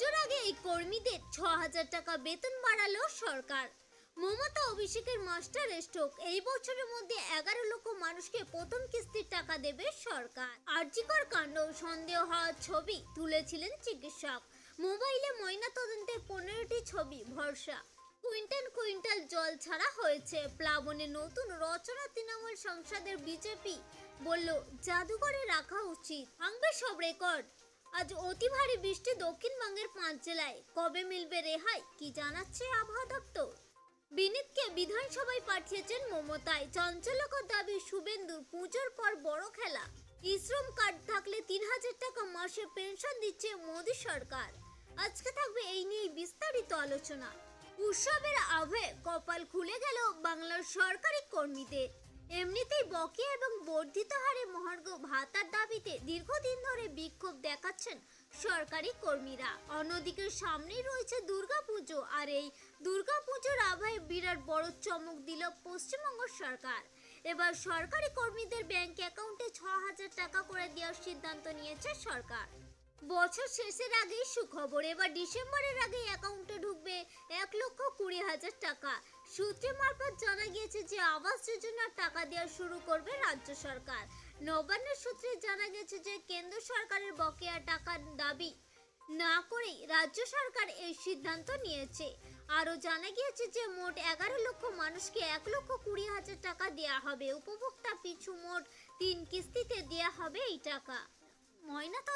পুজোর আগে এই কর্মীদের ছ হাজার টাকা বেতন বাড়ালো সরকার। মমতা অভিষেকের মাস্টার স্ট্রোক, এই বছরের মধ্যে এগারো লক্ষ মানুষকে প্রথম কিস্তির টাকা দেবে সরকার। আর্জিকর কাণ্ড, সন্দেহ হওয়ার ছবি তুলেছিলেন চিকিৎসক। মোবাইলে ময়না তদন্তের পনেরোটি ছবি, ভরসা। কুইন্টাল কুইন্টাল জল ছাড়া হয়েছে। প্লাবনে নতুন রচনা, তৃণমূল সংসদের বিজেপি বলল, জাদুঘরে রাখা উচিত। ভাঙবে সব রেকর্ড। আজ অতি ভারী বৃষ্টি দক্ষিণবঙ্গের পাঁচ জেলায় কবে মিলবে রেহাই, কি জানাচ্ছে আবহাওয়া দপ্তর? বিনীতকে বিধানসভায় পাঠিয়েছেন মমতায় চঞ্চলকর দাবি, শুভেন্দুর পুজোর পর বড় খেলা। ইশ্রম কার্ড থাকলে তিন হাজার টাকা মাসে পেনশন দিচ্ছে মোদী সরকার। আজকে থাকবে এই নিয়ে বিস্তারিত আলোচনা। উৎসবের আভে কপাল খুলে গেল বাংলার সরকারি কর্মীদের। এমনিতেই বকেয়া এবং বর্ধিত হারে মহার্ঘ ভাতার দাবিতে দীর্ঘদিন ধরে বিক্ষোভ দেখাচ্ছেন সরকারি কর্মীরা। অন্যদিকে সামনেই রয়েছে দুর্গাপুজো আর এই দুর্গাপুজোর আভায় বিরাট বড় চমক দিল পশ্চিমবঙ্গ সরকার। এবার সরকারি কর্মীদের ব্যাংক অ্যাকাউন্টে ছ হাজার টাকা করে দেওয়ার সিদ্ধান্ত নিয়েছে সরকার। বছর শেষের আগেই সুখবর, এবার ডিসেম্বরের আগে অ্যাকাউন্টে ঢুকবে এক লক্ষ কুড়ি হাজার টাকা। সূত্রে মারফত জানা গিয়েছে যে আবাস যোজনার টাকা দেওয়া শুরু করবে রাজ্য সরকার। নবান্নের সূত্রে জানা গেছে যে কেন্দ্র সরকারের বকেয়া টাকার দাবি না করেই রাজ্য সরকার এই সিদ্ধান্ত নিয়েছে। আরও জানা গিয়েছে যে মোট এগারো লক্ষ মানুষকে এক লক্ষ কুড়ি হাজার টাকা দেওয়া হবে। উপভোক্তা পিছু মোট তিন কিস্তিতে দেওয়া হবে এই টাকা।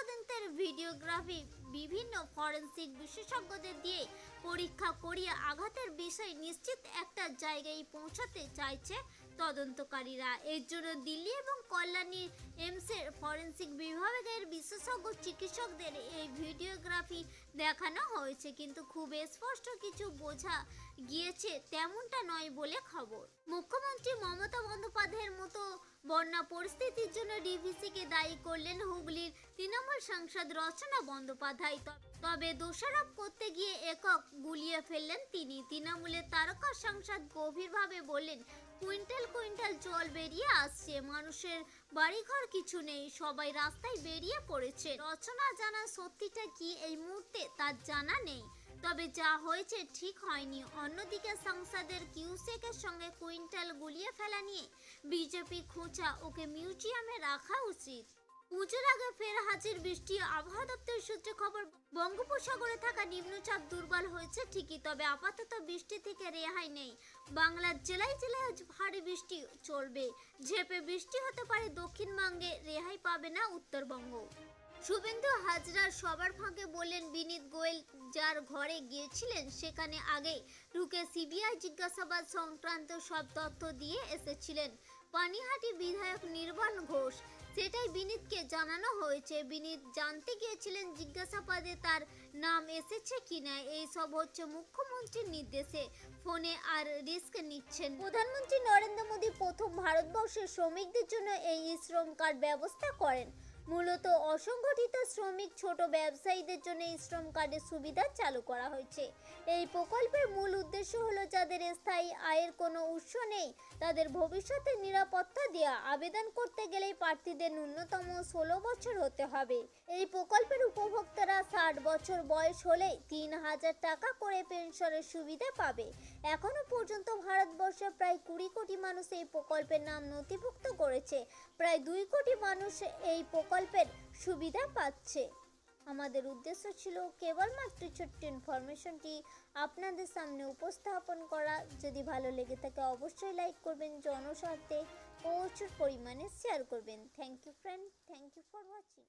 ময়নাতদন্তের ভিডিওগ্রাফি বিভিন্ন ফরেন্সিক বিশেষজ্ঞদের দিয়ে পরীক্ষা করিয়ে আঘাতের বিষয় নিশ্চিত একটা জায়গায় পৌঁছাতে চাইছে তদন্তকারীরা। এর জন্য দিল্লি এবং কল্যাণীর এমসের ফরেনসিক বিভাগের বিশেষজ্ঞ চিকিৎসকদের এই ভিডিওগ্রাফি দেখানো হয়েছে। কিন্তু খুব স্পষ্ট কিছু বোঝা গিয়েছে তেমনটা নয় বলে খবর। মুখ্যমন্ত্রী মমতা বন্দ্যোপাধ্যায়ের মতো বন্যা পরিস্থিতির জন্য ডিভিসিকে দায়ী করলেন হুগলির তৃণমূল সাংসদ রচনা বন্দ্যোপাধ্যায়। তবে দোষারোপ করতে গিয়ে একক গুলিয়ে ফেললেন তিনি। তৃণমূলের তারকা সাংসদ গভীরভাবে বললেন, কুইন্টাল কুইন্টাল জল বেরিয়ে আসছে। মানুষের বাড়িঘর কিছু নেই, সবাই রাস্তায় বেরিয়ে পড়েছে। রচনা জানা সত্যিটা কি এই মুহূর্তে তার জানা নেই। তবে যা হয়েছে ঠিক হয়নি। অন্যদিকে সংসদের কিউসেকের সঙ্গে কুইন্টাল গুলিয়ে ফেলা নিয়ে বিজেপি খোঁচা, ওকে মিউজিয়ামে রাখা উচিত। পুজোর আগে ফের হাজির বৃষ্টি আবহাওয়া দপ্তরের সূত্রে খবর, বঙ্গোপসাগরে থাকা নিম্নচাপ দুর্বল হয়েছে ঠিকই, তবে আপাতত বৃষ্টি থেকে রেহাই নেই। বাংলার জেলায় জেলায় আজ ভারী বৃষ্টি চলবে। ঝেপে বৃষ্টি হতে পারে দক্ষিণবঙ্গে রেহাই পাবে না উত্তরবঙ্গ। শুভেন্দু হাজরার সবার ফাঁকে বললেন, বিনীত গোয়েল যার ঘরে গিয়েছিলেন সেখানে আগে ঢুকে সিবিআই জিজ্ঞাসাবাদ সংক্রান্ত সব তথ্য দিয়ে এসেছিলেন। পানিহাটি বিধায়ক নির্বাণ ঘোষ। সেটাই বিনীতকে জানানো হয়েছে। বিনীত জানতে গিয়েছিলেন, জিজ্ঞাসাবাদে তার নাম এসেছে কিনা এই সব হচ্ছে মুখ্যমন্ত্রীর নির্দেশে। ফোনে আর রিস্ক নিচ্ছেন। প্রধানমন্ত্রী নরেন্দ্র মোদী প্রথম ভারতবর্ষের শ্রমিকদের জন্য এই শ্রম কার্ড ব্যবস্থা করেন। মূলত অসংগঠিত শ্রমিক ছোট ব্যবসায়ীদের জন্য এই শ্রম কার্ডের সুবিধা চালু করা হয়েছে। এই প্রকল্পের মূল উদ্দেশ্য হলো যাদের স্থায়ী আয়ের কোনো উৎস নেই, তাদের ভবিষ্যতের নিরাপত্তা দেওয়া আবেদন করতে গেলেই প্রার্থীদের ন্যূনতম ষোলো বছর হতে হবে। এই প্রকল্পের উপভোক্তারা ষাট বছর বয়স হলে তিন হাজার টাকা করে পেনশনের সুবিধা পাবে। এখনও পর্যন্ত ভারতবর্ষে প্রায় কুড়ি কোটি মানুষ এই প্রকল্পের নাম নথিভুক্ত করেছে। প্রায় দুই কোটি মানুষ এই প্রকল্পের সুবিধা পাচ্ছে। আমাদের উদ্দেশ্য ছিল কেবলমাত্র ছোট্ট ইনফরমেশনটি আপনাদের সামনে উপস্থাপন করা। যদি ভালো লেগে থাকে অবশ্যই লাইক করবেন, জনস্বার্থে প্রচুর পরিমাণে শেয়ার করবেন। Thank you friend thank you for watching.